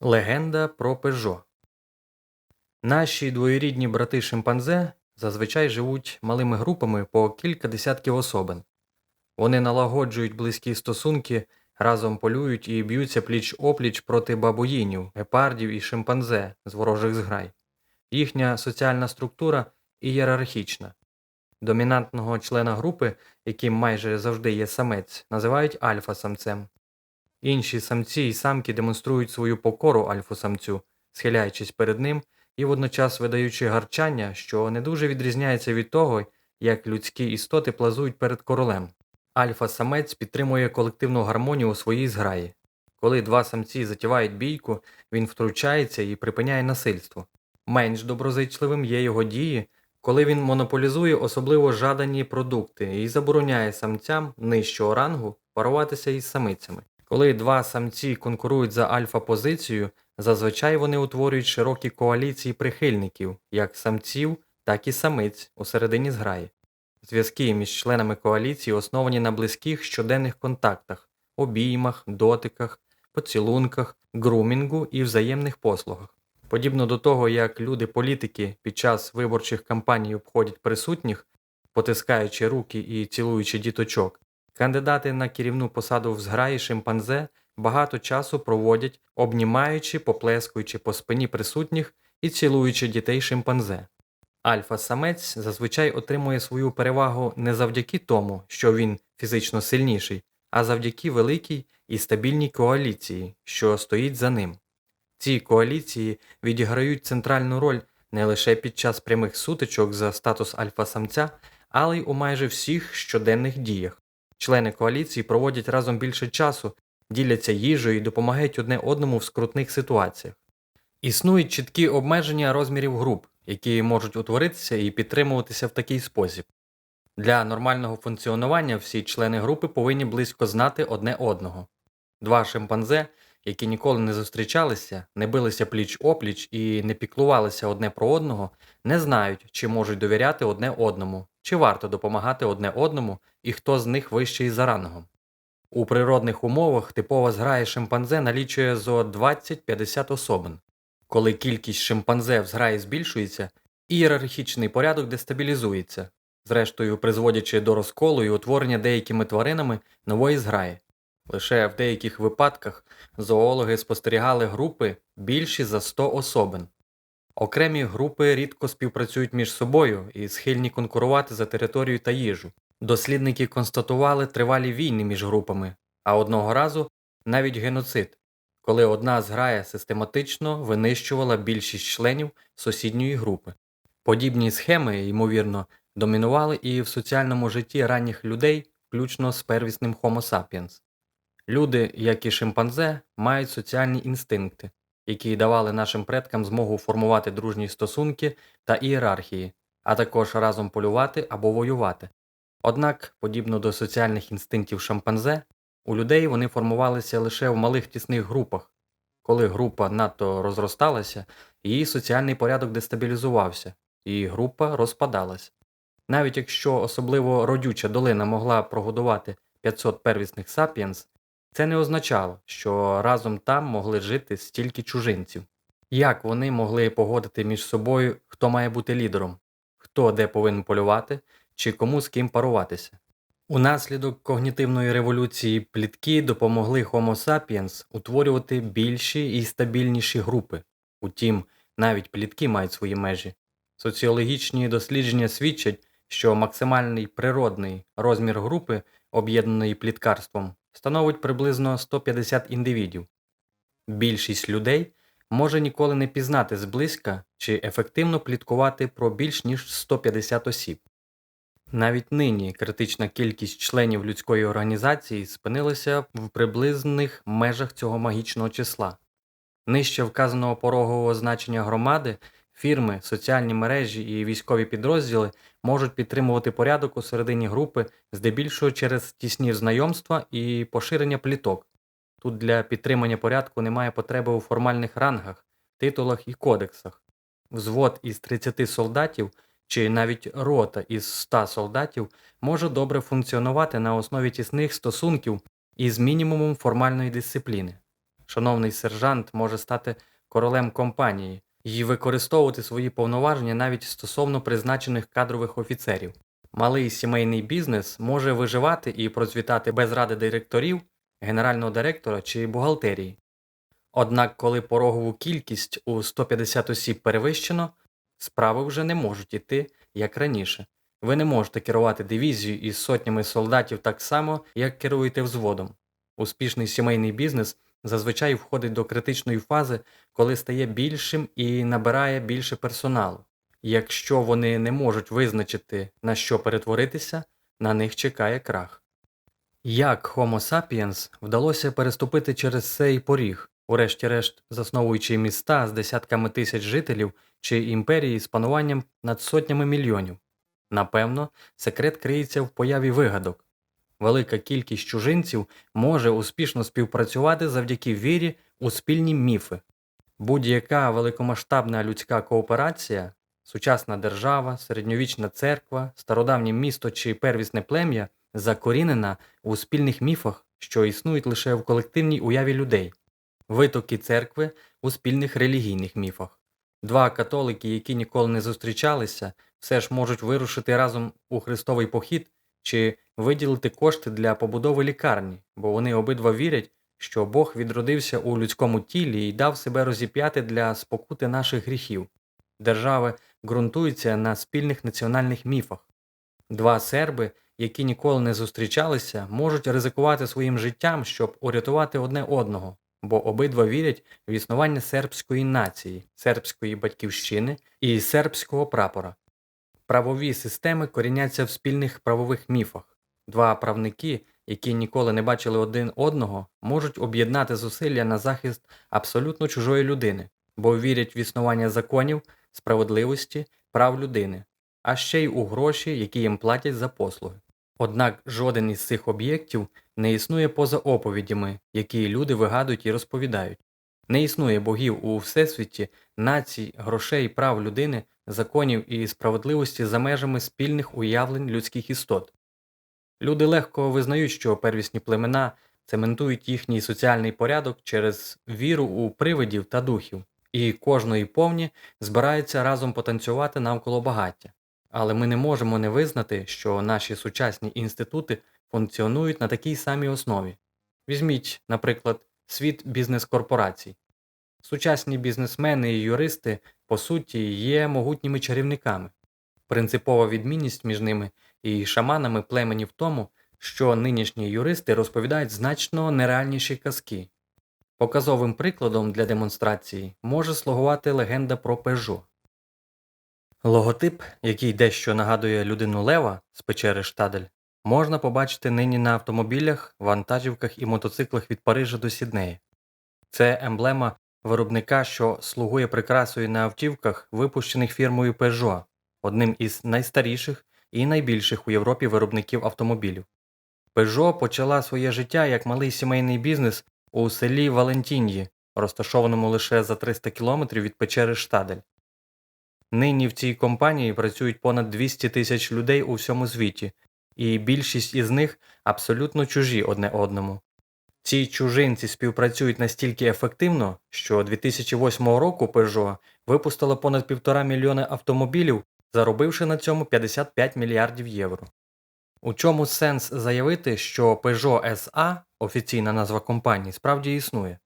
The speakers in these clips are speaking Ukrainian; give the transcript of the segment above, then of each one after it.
Легенда про Пежо. Наші двоюрідні брати шимпанзе зазвичай живуть малими групами по кілька десятків особин. Вони налагоджують близькі стосунки, разом полюють і б'ються пліч опліч проти бабуїнів, гепардів і шимпанзе з ворожих зграй. Їхня соціальна структура ієрархічна. Домінантного члена групи, яким майже завжди є самець, називають альфа-самцем. Інші самці і самки демонструють свою покору альфа-самцю, схиляючись перед ним і водночас видаючи гарчання, що не дуже відрізняється від того, як людські істоти плазують перед королем. Альфа-самець підтримує колективну гармонію у своїй зграї. Коли два самці затівають бійку, він втручається і припиняє насильство. Менш доброзичливим є його дії, коли він монополізує особливо жадані продукти і забороняє самцям нижчого рангу паруватися із самицями. Коли два самці конкурують за альфа-позицію, зазвичай вони утворюють широкі коаліції прихильників, як самців, так і самиць у середині зграї. Зв'язки між членами коаліції основані на близьких щоденних контактах, обіймах, дотиках, поцілунках, грумінгу і взаємних послугах. Подібно до того, як люди-політики під час виборчих кампаній обходять присутніх, потискаючи руки і цілуючи діточок, кандидати на керівну посаду в зграї шимпанзе багато часу проводять, обнімаючи, поплескуючи по спині присутніх і цілуючи дітей шимпанзе. Альфа-самець зазвичай отримує свою перевагу не завдяки тому, що він фізично сильніший, а завдяки великій і стабільній коаліції, що стоїть за ним. Ці коаліції відіграють центральну роль не лише під час прямих сутичок за статус альфа-самця, але й у майже всіх щоденних діях. Члени коаліції проводять разом більше часу, діляться їжею і допомагають одне одному в скрутних ситуаціях. Існують чіткі обмеження розмірів груп, які можуть утворитися і підтримуватися в такий спосіб. Для нормального функціонування всі члени групи повинні близько знати одне одного. Два шимпанзе, які ніколи не зустрічалися, не билися пліч опліч і не піклувалися одне про одного, не знають, чи можуть довіряти одне одному, чи варто допомагати одне одному і хто з них вищий за рангом. У природних умовах типова зграя шимпанзе налічує зо 20-50 особин. Коли кількість шимпанзе в зграї збільшується, ієрархічний порядок дестабілізується, зрештою призводячи до розколу і утворення деякими тваринами нової зграї. Лише в деяких випадках зоологи спостерігали групи більші за 100 особин. Окремі групи рідко співпрацюють між собою і схильні конкурувати за територію та їжу. Дослідники констатували тривалі війни між групами, а одного разу навіть геноцид, коли одна зграя систематично винищувала більшість членів сусідньої групи. Подібні схеми, ймовірно, домінували і в соціальному житті ранніх людей, включно з первісним Homo sapiens. Люди, як і шимпанзе, мають соціальні інстинкти, які давали нашим предкам змогу формувати дружні стосунки та ієрархії, а також разом полювати або воювати. Однак, подібно до соціальних інстинктів шимпанзе, у людей вони формувалися лише в малих тісних групах. Коли група надто розросталася, її соціальний порядок дестабілізувався, і група розпадалась. Навіть якщо особливо родюча долина могла прогодувати 500 первісних сапіенс, це не означало, що разом там могли жити стільки чужинців. Як вони могли погодити між собою, хто має бути лідером, хто де повинен полювати, чи кому з ким паруватися? Унаслідок когнітивної революції плітки допомогли Homo sapiens утворювати більші і стабільніші групи. Утім, навіть плітки мають свої межі. Соціологічні дослідження свідчать, що максимальний природний розмір групи, об'єднаної пліткарством, становить приблизно 150 індивідів. Більшість людей може ніколи не пізнати зблизька чи ефективно пліткувати про більш ніж 150 осіб. Навіть нині критична кількість членів людської організації спинилася в приблизних межах цього магічного числа. Нижче вказаного порогового значення громади, фірми, соціальні мережі і військові підрозділи можуть підтримувати порядок у середині групи здебільшого через тісні знайомства і поширення пліток. Тут для підтримання порядку немає потреби у формальних рангах, титулах і кодексах. Взвод із 30 солдатів чи навіть рота із 100 солдатів може добре функціонувати на основі тісних стосунків із мінімумом формальної дисципліни. шановний сержант може стати королем компанії і використовувати свої повноваження навіть стосовно призначених кадрових офіцерів. Малий сімейний бізнес може виживати і процвітати без ради директорів, генерального директора чи бухгалтерії. Однак, коли порогову кількість у 150 осіб перевищено, справи вже не можуть іти як раніше. Ви не можете керувати дивізією із сотнями солдатів так само, як керуєте взводом. Успішний сімейний бізнес зазвичай входить до критичної фази, коли стає більшим і набирає більше персоналу. Якщо вони не можуть визначити, на що перетворитися, на них чекає крах. Як Homo sapiens вдалося переступити через цей поріг, урешті-решт засновуючи міста з десятками тисяч жителів чи імперії з пануванням над сотнями мільйонів? Напевно, секрет криється в появі вигадок. Велика кількість чужинців може успішно співпрацювати завдяки вірі у спільні міфи. Будь-яка великомасштабна людська кооперація, сучасна держава, середньовічна церква, стародавнє місто чи первісне плем'я закорінена у спільних міфах, що існують лише в колективній уяві людей, витоки церкви у спільних релігійних міфах. Два католики, які ніколи не зустрічалися, все ж можуть вирушити разом у хрестовий похід чи виділити кошти для побудови лікарні, бо вони обидва вірять, що Бог відродився у людському тілі і дав себе розіп'яти для спокути наших гріхів. Держави ґрунтуються на спільних національних міфах. Два серби, які ніколи не зустрічалися, можуть ризикувати своїм життям, щоб урятувати одне одного, бо обидва вірять в існування сербської нації, сербської батьківщини і сербського прапора. Правові системи коріняться в спільних правових міфах. Два правники, які ніколи не бачили один одного, можуть об'єднати зусилля на захист абсолютно чужої людини, бо вірять в існування законів, справедливості, прав людини, а ще й у гроші, які їм платять за послуги. Однак жоден із цих об'єктів не існує поза оповідями, які люди вигадують і розповідають. Не існує богів у всесвіті, націй, грошей, прав людини, законів і справедливості за межами спільних уявлень людських істот. Люди легко визнають, що первісні племена цементують їхній соціальний порядок через віру у привидів та духів, і кожної повні збираються разом потанцювати навколо багаття. Але ми не можемо не визнати, що наші сучасні інститути функціонують на такій самій основі. Візьміть, наприклад, світ бізнес-корпорацій. Сучасні бізнесмени і юристи, по суті, є могутніми чарівниками. Принципова відмінність між ними і шаманами племені в тому, що нинішні юристи розповідають значно нереальніші казки. Показовим прикладом для демонстрації може слугувати легенда про Пежо. Логотип, який дещо нагадує людину Лева з печери Штадель, можна побачити нині на автомобілях, вантажівках і мотоциклах від Парижа до Сіднеї. Це емблема виробника, що слугує прикрасою на автівках, випущених фірмою Peugeot, одним із найстаріших і найбільших у Європі виробників автомобілів. Peugeot почала своє життя як малий сімейний бізнес у селі Валентін'ї, розташованому лише за 300 кілометрів від печери Штадель. Нині в цій компанії працюють понад 200 тисяч людей у всьому світі, і більшість із них абсолютно чужі одне одному. Ці чужинці співпрацюють настільки ефективно, що 2008 року Peugeot випустила понад півтора мільйони автомобілів, заробивши на цьому 55 мільярдів євро. У чому сенс заявити, що Peugeot SA, офіційна назва компанії, справді існує?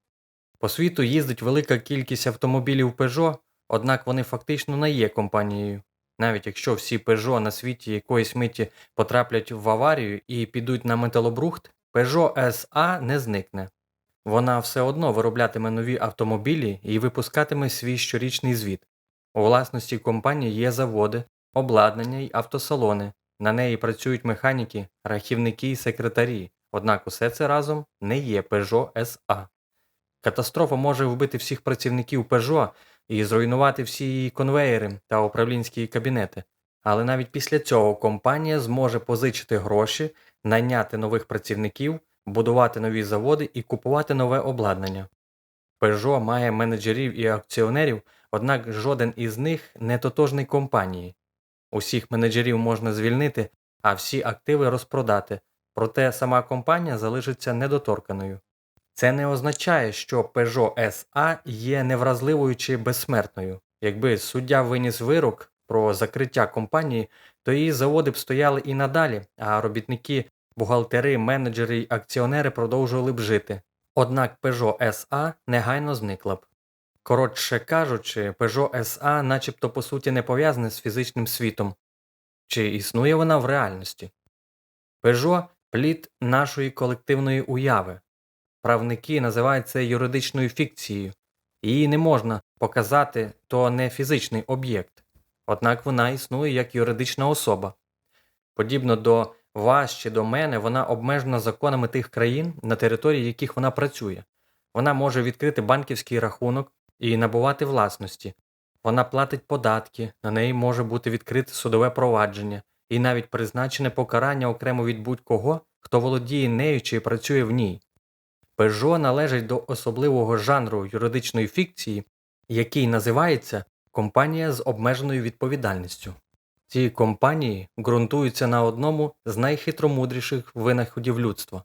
По світу їздить велика кількість автомобілів Peugeot, однак вони фактично не є компанією. Навіть якщо всі Peugeot на світі якоїсь миті потраплять в аварію і підуть на металобрухт, Peugeot SA не зникне. Вона все одно вироблятиме нові автомобілі і випускатиме свій щорічний звіт. У власності компанії є заводи, обладнання й автосалони. На неї працюють механіки, рахівники і секретарі, однак усе це разом не є Peugeot SA. Катастрофа може вбити всіх працівників Peugeot і зруйнувати всі її конвеєри та управлінські кабінети, але навіть після цього компанія зможе позичити гроші, найняти нових працівників, будувати нові заводи і купувати нове обладнання. Peugeot має менеджерів і акціонерів, однак жоден із них не тотожний компанії. Усіх менеджерів можна звільнити, а всі активи розпродати, проте сама компанія залишиться недоторканою. Це не означає, що Peugeot SA є невразливою чи безсмертною. Якби суддя виніс вирок про закриття компанії, то її заводи б стояли і надалі, а робітники, бухгалтери, менеджери й акціонери продовжували б жити. Однак Peugeot SA негайно зникла б. Коротше кажучи, Peugeot SA начебто по суті не пов'язане з фізичним світом. Чи існує вона в реальності? Peugeot – плід нашої колективної уяви. Правники називають це юридичною фікцією. Її не можна показати, то не фізичний об'єкт. Однак вона існує як юридична особа. Подібно до вас чи до мене, вона обмежена законами тих країн, на території яких вона працює. Вона може відкрити банківський рахунок і набувати власності. Вона платить податки, на неї може бути відкрите судове провадження і навіть призначене покарання окремо від будь-кого, хто володіє нею чи працює в ній. Peugeot належить до особливого жанру юридичної фікції, який називається компанія з обмеженою відповідальністю. Ці компанії ґрунтуються на одному з найхитромудріших винаходів людства.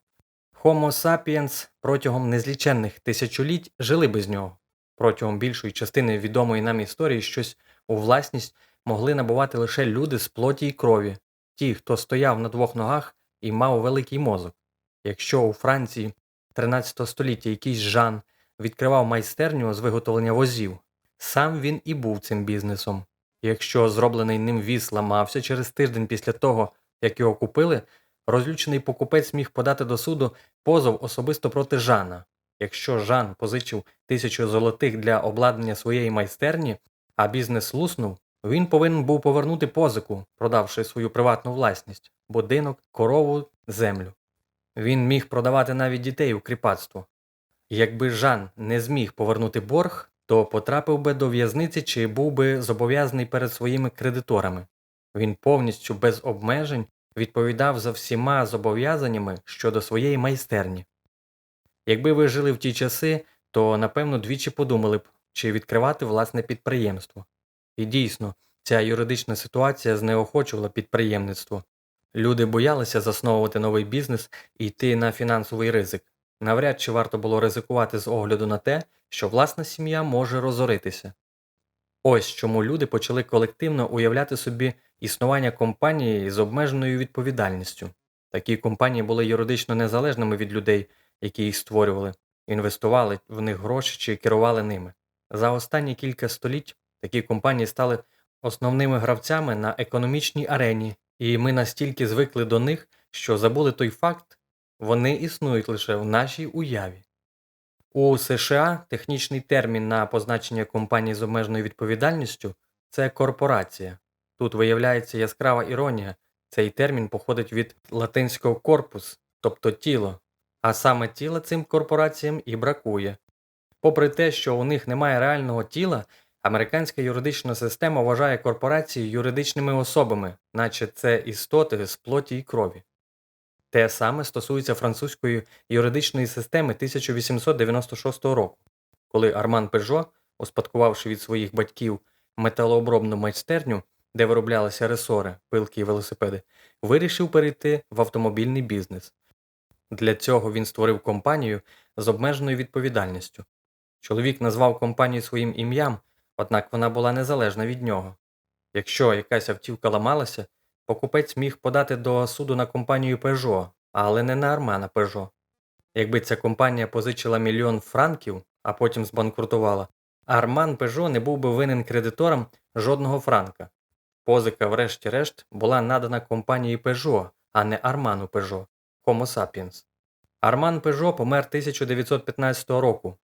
Homo sapiens протягом незліченних тисячоліть жили без нього. Протягом більшої частини відомої нам історії щось у власність могли набувати лише люди з плоті й крові, ті, хто стояв на двох ногах і мав великий мозок. Якщо у Франції 13 століття якийсь Жан відкривав майстерню з виготовлення возів, сам він і був цим бізнесом. Якщо зроблений ним віз ламався через тиждень після того, як його купили, розлючений покупець міг подати до суду позов особисто проти Жана. Якщо Жан позичив тисячу золотих для обладнання своєї майстерні, а бізнес луснув, він повинен був повернути позику, продавши свою приватну власність будинок, корову, землю. Він міг продавати навіть дітей у кріпацтво. Якби Жан не зміг повернути борг, то потрапив би до в'язниці чи був би зобов'язаний перед своїми кредиторами. Він повністю без обмежень відповідав за всіма зобов'язаннями щодо своєї майстерні. Якби ви жили в ті часи, то напевно двічі подумали б, чи відкривати власне підприємство. І дійсно, ця юридична ситуація знеохочувала підприємництво. Люди боялися засновувати новий бізнес і йти на фінансовий ризик. Навряд чи варто було ризикувати з огляду на те, що власна сім'я може розоритися. Ось чому люди почали колективно уявляти собі існування компанії з обмеженою відповідальністю. Такі компанії були юридично незалежними від людей, які їх створювали, інвестували в них гроші чи керували ними. За останні кілька століть такі компанії стали основними гравцями на економічній арені, і ми настільки звикли до них, що забули той факт, вони існують лише в нашій уяві. У США технічний термін на позначення компанії з обмеженою відповідальністю це корпорація. Тут виявляється яскрава іронія. Цей термін походить від латинського корпус, тобто тіло, а саме тіла цим корпораціям і бракує. Попри те, що у них немає реального тіла, американська юридична система вважає корпорації юридичними особами, наче це істоти з плоті і крові. Те саме стосується французької юридичної системи 1896 року, коли Арман Пежо, успадкувавши від своїх батьків металообробну майстерню, де вироблялися ресори, пилки і велосипеди, вирішив перейти в автомобільний бізнес. Для цього він створив компанію з обмеженою відповідальністю. Чоловік назвав компанію своїм ім'ям, однак вона була незалежна від нього. Якщо якась автівка ламалася, покупець міг подати до суду на компанію Peugeot, але не на Армана Peugeot. Якби ця компанія позичила мільйон франків, а потім збанкрутувала, Арман Peugeot не був би винен кредиторам жодного франка. Позика, врешті-решт, була надана компанії Peugeot, а не Арману Peugeot, Homo sapiens. Арман Peugeot помер 1915 року.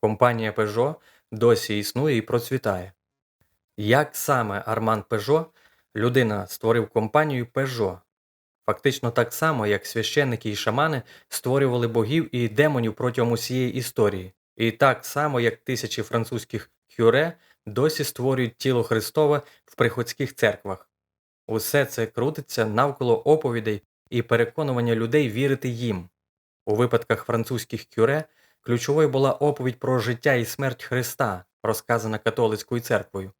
Компанія Peugeot досі існує і процвітає. Як саме Арман Peugeot, людина створив компанію Peugeot? Фактично так само, як священники і шамани створювали богів і демонів протягом усієї історії, і так само, як тисячі французьких хюре досі створюють тіло Христове в приходських церквах. Усе це крутиться навколо оповідей і переконування людей вірити їм. У випадках французьких кюре ключовою була оповідь про життя і смерть Христа, розказана католицькою церквою.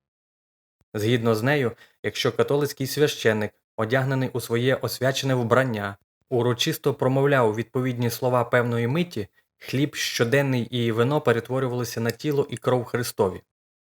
Згідно з нею, якщо католицький священник, одягнений у своє освячене вбрання, урочисто промовляв відповідні слова певної миті, хліб щоденний і вино перетворювалися на тіло і кров Христові.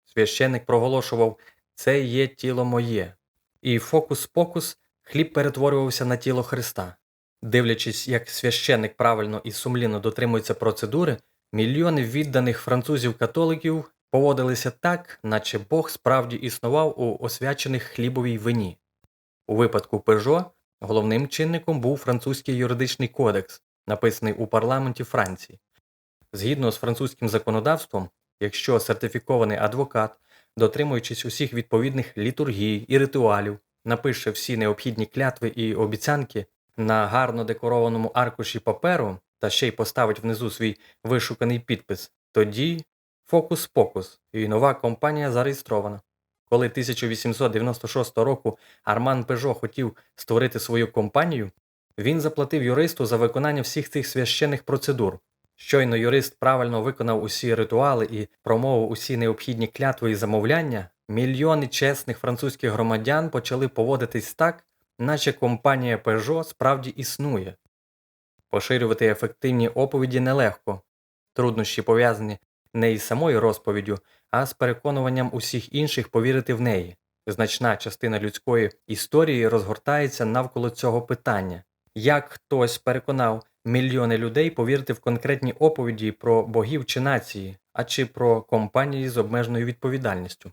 Священник проголошував Це є тіло моє. І фокус-покус хліб перетворювався на тіло Христа. Дивлячись, як священник правильно і сумлінно дотримується процедури, мільйони відданих французів-католиків поводилися так, наче Бог справді існував у освячених хлібовій вині. У випадку Пежо головним чинником був французький юридичний кодекс, написаний у парламенті Франції. Згідно з французьким законодавством, якщо сертифікований адвокат, дотримуючись усіх відповідних літургій і ритуалів, напише всі необхідні клятви і обіцянки на гарно декорованому аркуші паперу та ще й поставить внизу свій вишуканий підпис, тоді фокус-покус і нова компанія зареєстрована. Коли 1896 року Арман Пежо хотів створити свою компанію, він заплатив юристу за виконання всіх цих священних процедур. Щойно юрист правильно виконав усі ритуали і промовив усі необхідні клятви і замовляння, мільйони чесних французьких громадян почали поводитись так, наче компанія Peugeot справді існує. Поширювати ефективні оповіді нелегко. Труднощі пов'язані не із самою розповіддю, а з переконуванням усіх інших повірити в неї. Значна частина людської історії розгортається навколо цього питання. Як хтось переконав мільйони людей повірити в конкретні оповіді про богів чи нації, а чи про компанії з обмеженою відповідальністю.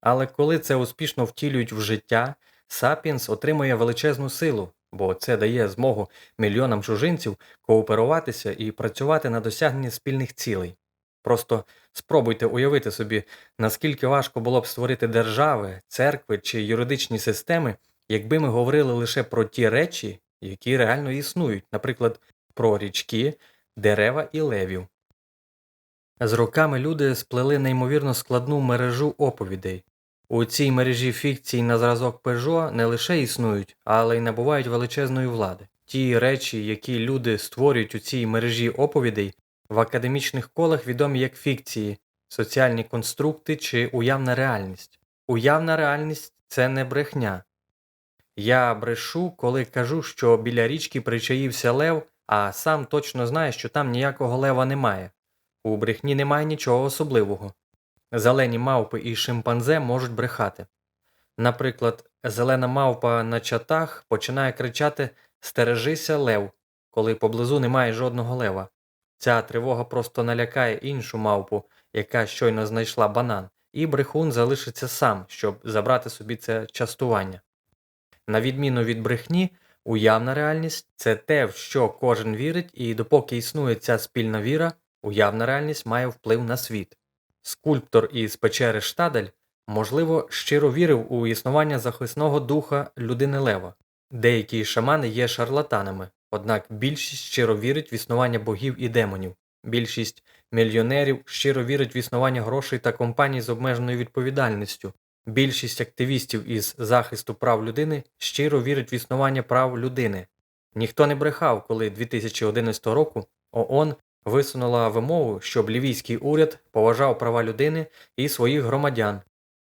Але коли це успішно втілюють в життя, Сапіенс отримує величезну силу, бо це дає змогу мільйонам чужинців кооперуватися і працювати на досягнення спільних цілей. Просто спробуйте уявити собі, наскільки важко було б створити держави, церкви чи юридичні системи, якби ми говорили лише про ті речі, які реально існують, наприклад, про річки, дерева і левів. З роками люди сплели неймовірно складну мережу оповідей. У цій мережі фікцій на зразок Пежо не лише існують, але й набувають величезної влади. Ті речі, які люди створюють у цій мережі оповідей, в академічних колах відомі як фікції, соціальні конструкти чи уявна реальність. Уявна реальність це не брехня. Я брешу, коли кажу, що біля річки причаївся лев, а сам точно знаю, що там ніякого лева немає. У брехні немає нічого особливого. Зелені мавпи і шимпанзе можуть брехати. Наприклад, зелена мавпа на чатах починає кричати Стережися лев, коли поблизу немає жодного лева. Ця тривога просто налякає іншу мавпу, яка щойно знайшла банан, і брехун залишиться сам, щоб забрати собі це частування. На відміну від брехні, уявна реальність це те, в що кожен вірить, і допоки існує ця спільна віра, уявна реальність має вплив на світ. Скульптор із печери Штадель, можливо, щиро вірив у існування захисного духа людини Лева. Деякі шамани є шарлатанами, однак більшість щиро вірить в існування богів і демонів. Більшість мільйонерів щиро вірить в існування грошей та компаній з обмеженою відповідальністю. Більшість активістів із захисту прав людини щиро вірить в існування прав людини. Ніхто не брехав, коли 2011 року ООН висунула вимогу, щоб лівійський уряд поважав права людини і своїх громадян.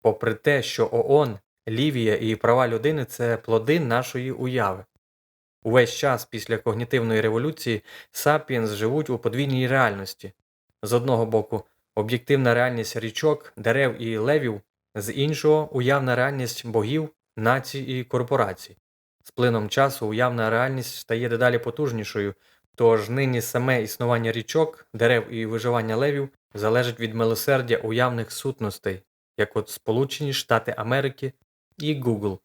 Попри те, що ООН, Лівія і права людини це плоди нашої уяви. Увесь час після когнітивної революції сапіенс живуть у подвійній реальності з одного боку, об'єктивна реальність річок, дерев і левів, з іншого уявна реальність богів, націй і корпорацій. З плином часу уявна реальність стає дедалі потужнішою, тож нині саме існування річок, дерев і виживання левів залежить від милосердя уявних сутностей, як от Сполучені Штати Америки і Google.